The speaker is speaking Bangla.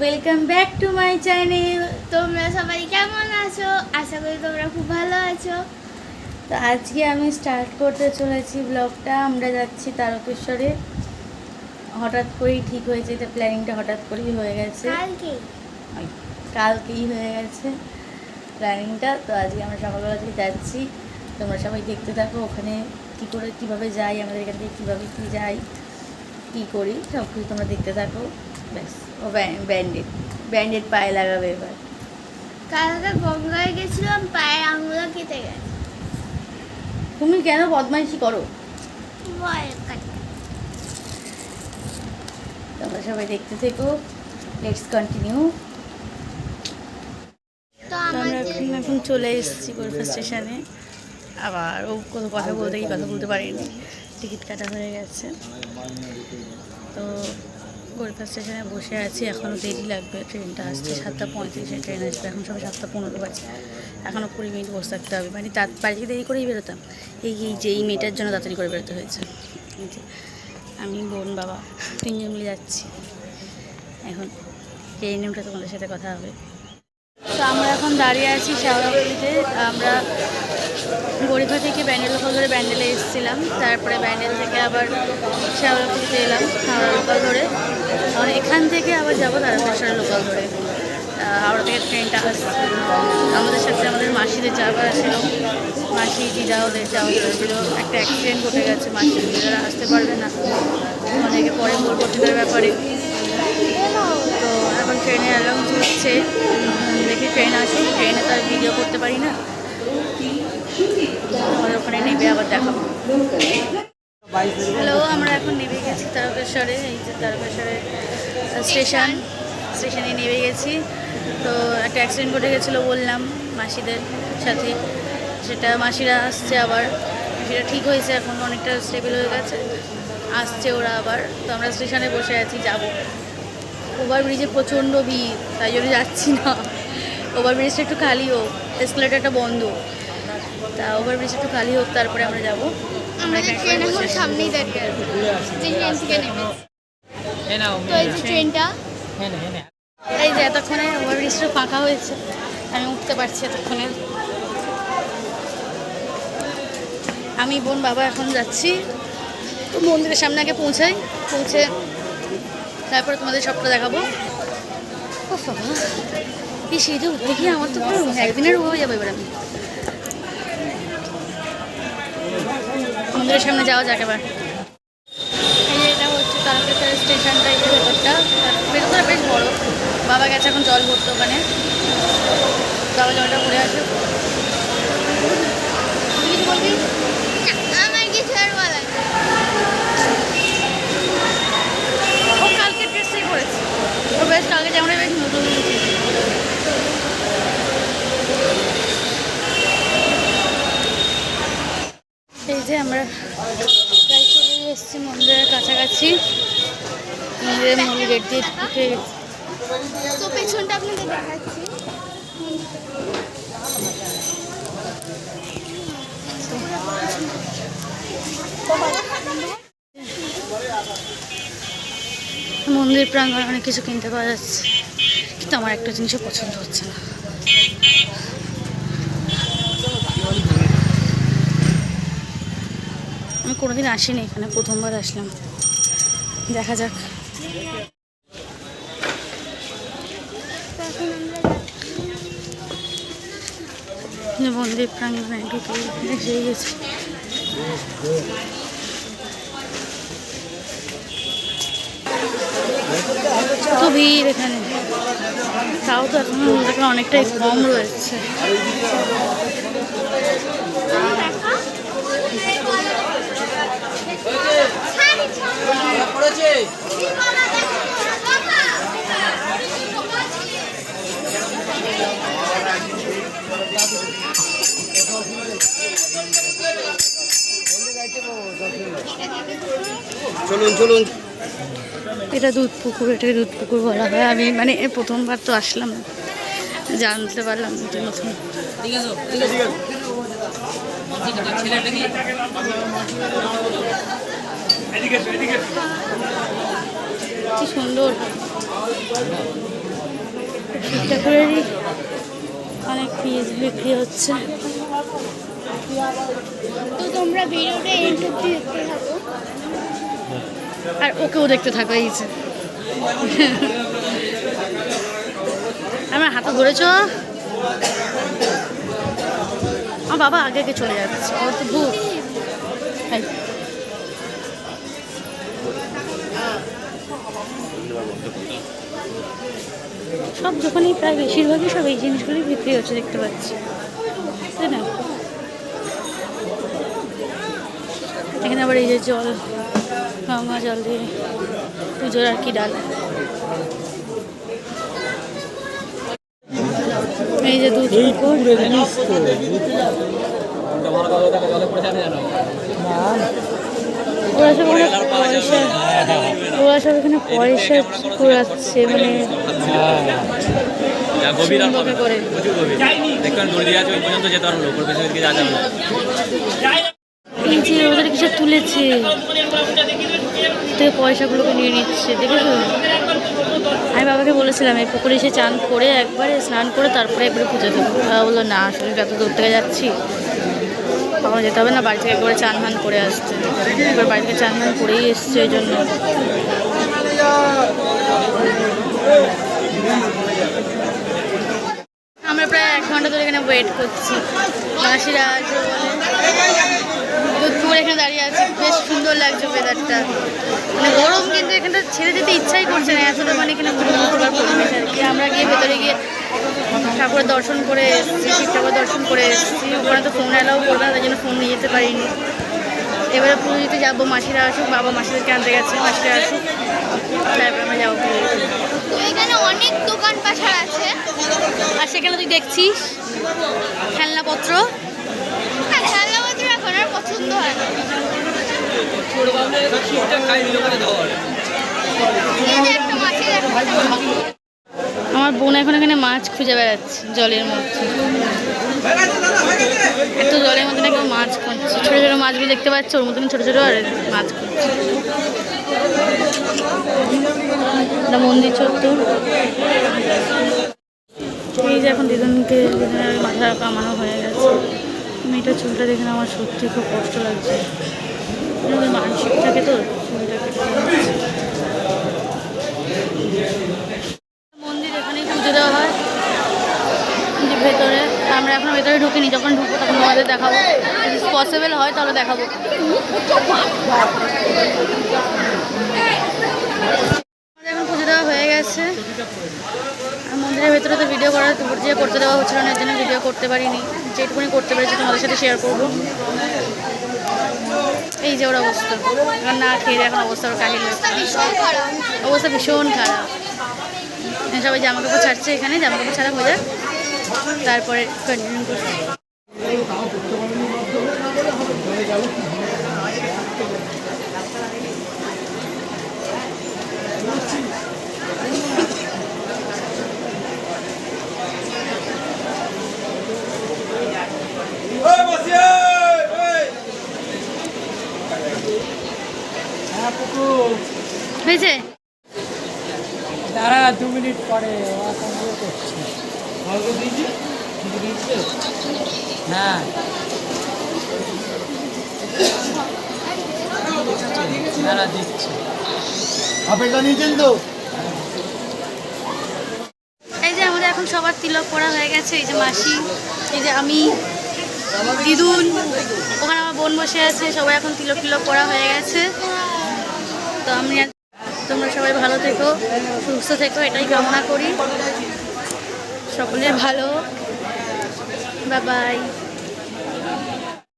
Welcome back to my channel তোমরা সবাই কেমন আছো? আশা করি তোমরা খুব ভালো আছো। তো আজকে আমি স্টার্ট করতে চলেছি ব্লগটা আমরা যাচ্ছি তারকেশ্বরে। হঠাৎ করেই ঠিক হয়েছে এটা প্ল্যানিংটা হঠাৎ করেই হয়ে গেছে। কালকেই হয়ে গেছে প্ল্যানিংটা তো আজকে আমরা সকালবেলা থেকে যাচ্ছি। তোমরা সবাই দেখতে থাকো ওখানে কী করে কীভাবে যাই আমাদের এখান থেকে কীভাবে কী যাই কী করি সব কিছু তোমরা দেখতে থাকো। ব্যাস ও ব্যান্ডেড ব্যান্ডেড পায়ে লাগাবে এবার। কালকে গঙ্গায় গেছিলাম পায়ে আঙুলা কেটে গেছে। তুমি কেন বদমাইশি করো? তোমরা সবাই দেখতে থেকো। লেটস কন্টিনিউ তো আমরা এখন এখন চলে এসেছি গোলফা স্টেশনে। আবার ও কত কথা বলতে কথা বলতে পারিনি। টিকিট কাটা হয়ে গেছে। তো গোলফা স্টেশনে বসে আছি এখনও দেরি লাগবে, ট্রেনটা আসছে সাতটা পঁয়ত্রিশে, ট্রেন আসবে, এখন সবাই সাতটা পনেরো বাজে এখনও কুড়ি মিনিট বসে থাকতে হবে মানে তার বাড়ি থেকে দেরি করেই বেরোতাম, এই এই যে, এই মেয়েটার জন্য তাড়াতাড়ি করে বেরোতে হয়েছে আমি, বোন, বাবা, তিনজন মিলে যাচ্ছি, এখন ট্রেন উঠে তোমাদের সাথে কথা হবে। তো আমরা এখন দাঁড়িয়ে আছি শেওড়াফুলিতে আমরা গরিফা থেকে ব্যান্ডেল লোকাল ধরে ব্যান্ডেলে এসেছিলাম, তারপরে ব্যান্ডেল থেকে আবার শেওড়াফুলিতে এলাম হাওড়া লোকাল ধরে। আর এখান থেকে আবার যাব তারকেশ্বরের লোকাল ধরে। হাওড়া থেকে ট্রেনটা আসছে। আমাদের সাথে আমাদের মাসিদের যাওয়া ছিল মাসি দিদা ওদের যাওয়া ছিল, একটা অ্যাক্সিডেন্ট ঘটে গেছে মাসি দিদারা আসতে পারবে না। অনেকে পরে ওদের ব্যাপারে। তো এখন ট্রেনে অ্যালাউন্স হচ্ছে। দেখি ট্রেন আসুক। ট্রেনে তো আর ভিডিও করতে পারি না। ওখানে নেবে, আবার দেখাবো। হ্যালো আমরা এখন নেমে গেছি তারকেশ্বরে এই যে তারকেশ্বরে স্টেশন। স্টেশনে। নেমে গেছি। তো একটা অ্যাক্সিডেন্ট ঘটে গেছিল বললাম মাসিদের সাথে। সেটা মাসিরা আসছে আবার। সেটা ঠিক হয়েছে এখন অনেকটা স্টেবল হয়ে গেছে। আসছে ওরা আবার। তো আমরা স্টেশনে বসে আছি যাব। ওভার ব্রিজে প্রচণ্ড ভিড় তাই জন্য যাচ্ছি না। ওভার ব্রিজটা একটু খালি হোক এসকেলেটারটা বন্ধ। তা ওভার ব্রিজ একটু খালি হোক তারপরে আমরা যাব। আমাদের ট্রেন এখন সামনেই দাঁড়িয়ে আছে যে ট্রেন থেকে নেমে তো এই যে ট্রেনটা এই যে এতক্ষণে ওভার ব্রিজটা ফাঁকা হয়েছে আমি উঠতে পারছি এতক্ষণে। আমি বোন বাবা এখন যাচ্ছি তো মন্দিরের সামনে আগে পৌঁছাই পৌঁছে তারপরে তোমাদের সবটা দেখাবো। ও বাবা এই সিঁড়িতে উঠতে গিয়ে আমার তো পুরো একদিনের হয়ে যাবে এবার আমি। মন্দিরের সামনে যাওয়া যাক এবার। এটা হচ্ছে তারকেশ্বর স্টেশন টাইপের ভেতরটা। ভেতরটা বেশ বড়। বাবা গেছে এখন জল ভরতো ওখানে। বাবা জলটা ভরে আসে কিছু বলবি আমার কিছু আর বলার নেই। ও কালকে ড্রেসটাই পরেছে ও বেশ কালকে যেমন বেশ নতুন এই যে আমরা প্রায় চলে এসেছি মন্দিরের কাছাকাছি মন্দিরের মূল গেট দিয়ে ঢুকে তো পেছনটা আপনাদের দেখাচ্ছি। মন্দির প্রাঙ্গণ অনেক কিছু কিনতে পাওয়া যাচ্ছে। কিন্তু আমার একটা জিনিসও পছন্দ হচ্ছে না। আমি কোনোদিন আসিনি এখানে প্রথমবার আসলাম। দেখা যাক। মন্দির প্রাঙ্গণে ঢুকে এসে গেছি। কত ভিড় এখানে। তাও তো এখন অনেকটাই কম রয়েছে। চলুন চলুন। এটা দুধ পুকুর, এটাকে দুধ পুকুর বলা হয়। আমি মানে প্রথমবার তো আসলাম জানতে পারলাম নতুন। ছেলেটা কি সুন্দর। ঠাকুরেরই অনেক পিস বিক্রি হচ্ছে। তো তোমরা ভিডিওটা এন্ড অব্দি দেখতে থাকো। আর ওকেও দেখতে থাকো, এই যে। আমার হাতে ধরেছ? আমার বাবা আগে আগে চলে যাচ্ছে। ও তো ভূত সব দোকানেই প্রায় বেশিরভাগই সব এই জিনিসগুলোই বিক্রি হচ্ছে, দেখতে পাচ্ছি তাই না এখানে আবার এই যে জল গঙ্গা জল দিয়ে পুজোর আর কি ডাল। এই যে দুধ। ওরা সব ওখানে পয়সা ওরা সব এখানে পয়সা কুড়াচ্ছে মানে এই যে তুলেছে। পয়সাগুলোকে নিয়ে নিচ্ছে, দেখেছ? আমি বাবাকে বলেছিলাম, এই পুকুরে এসে চান করে একবারে স্নান করে তারপরে একবারে পুজো দেবো। বাবা বলল, না, আসলে এত দূর থেকে যাচ্ছি। কখনো যেতে হবে না, বাড়ি থেকে একবারে চান ফান করে আসছে। এবার বাড়ি থেকে চান ভান করেই এসছে ওই জন্য। আমরা প্রায় এক ঘণ্টা ধরে এখানে ওয়েট করছি। মাসিরা আসবে বলে। এখানে দাঁড়িয়ে আছে। বেশ সুন্দর লাগছে ওয়েদারটা মানে গরম কিন্তু এখানটা ছেড়ে যেতে ইচ্ছাই করছে না এতটা মানে এখানে মনোমুগ্ধকর পরিবেশ আর কি আমরা গিয়ে ভেতরে গিয়ে ঠাকুরের দর্শন করে এসেছি শিব ঠাকুর দর্শন করে এসেছি। ওখানে তো ফোন অ্যালাউ করবে না তাই জন্য ফোন নিয়ে যেতে পারিনি। এবারে পুজো দিতে যাব মাসিরা আসুক বাবা মাসিদেরকে আনতে গেছে মাসিরা আসুক। তারপরে আমরা যাব এখানে অনেক দোকান পাশার আছে। আর সেখানে তুই দেখছিস? খেলনাপত্র আর খেলনাপত্র এখন আর পছন্দ হয় না এই যে একটা মাছের একটা মাছ। আমার বোন এখন এখানে মাছ খুঁজে বেড়াচ্ছে, জলের মধ্যে। এত জলের মধ্যে নাকি মাছ খুঁজছে। ছোটো ছোটো মাছগুলো দেখতে পাচ্ছে, ওর মতন ছোটো ছোটো আর মাছ খুঁজছে। মন্দির চত্বর। এই যে এখন দিদুনকে দিদুনের মাথা কামানো হয়ে গেছে। মেয়েটার চুলটা দেখে আমার সত্যি খুব কষ্ট লাগছে। আমাদের মানসিক থাকে তো। মন্দির এখানেই পুজো দেওয়া হয়। ভেতরে। আমরা এখন ভেতরে ঢুকিনি, যখন ঢুকবো তখন তোমাদের দেখাবো। যদি পসিবল হয় তাহলে দেখাবো। এখন পুজো দেওয়া হয়ে গেছে। মন্দিরের ভেতরে তো ভিডিও করার, যে করতে দেওয়া হচ্ছিল না এর জন্য ভিডিও করতে পারিনি। যেটুকুনি করতে পেরেছি তোমাদের সাথে শেয়ার করব। এই যে ওর অবস্থা। না খেয়ে এখন অবস্থা ওর কাহিল অবস্থা ভীষণ খারাপ। অবস্থা ভীষণ খারাপ সবাই জামা কাপড় ছাড়ছে এখানে জামা কাপড় ছাড়া হয়ে যাক। তারপরে কন্টিনিউ করছি। হয়েছে? দাঁড়া দু মিনিট পরে হ্যাঁ। দাঁড়া দিচ্ছি। আপেলটা নিয়েছেন তো? এই যে আমাদের এখন সবার তিলক করা হয়ে গেছে এই যে মাসি এই যে আমি দিদুন ওখানে আমার বোন বসে আছে সবাই এখন তিলক তিলক করা হয়ে গেছে। তো আমি তোমরা সবাই ভালো থেকো সুস্থ থেকো এটাই কামনা করি। সকলে ভালো। বাবাই